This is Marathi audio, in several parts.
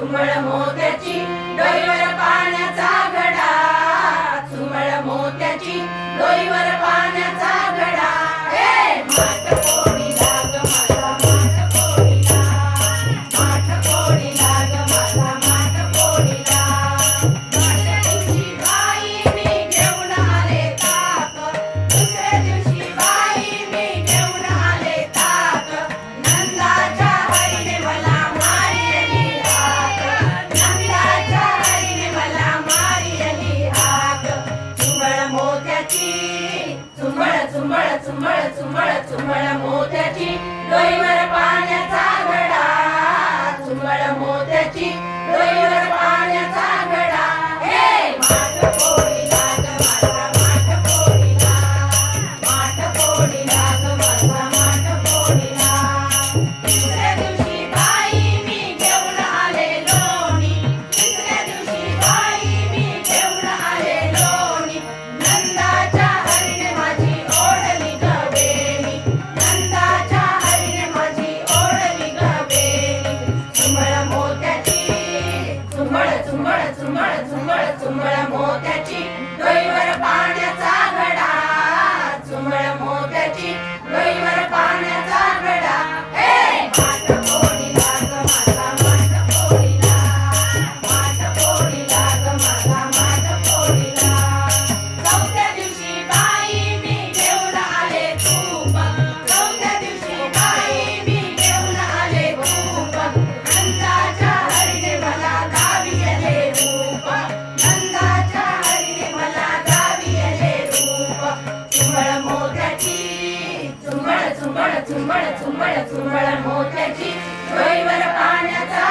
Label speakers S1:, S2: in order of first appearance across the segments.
S1: सुमळ मोत्याची चुंबळ चुंबळ चुंबळ चुंबळ चुंबळ मोत्याची डोईवर पाण्याचा घडा चुंबळ मोत्याची डोईवर चुंबळ चुंबळ चुंबळ मोत्याची. पाण्याचा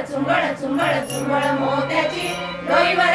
S1: चुंबळ चुंबळ चुंबळ मोत्याची. डोईवर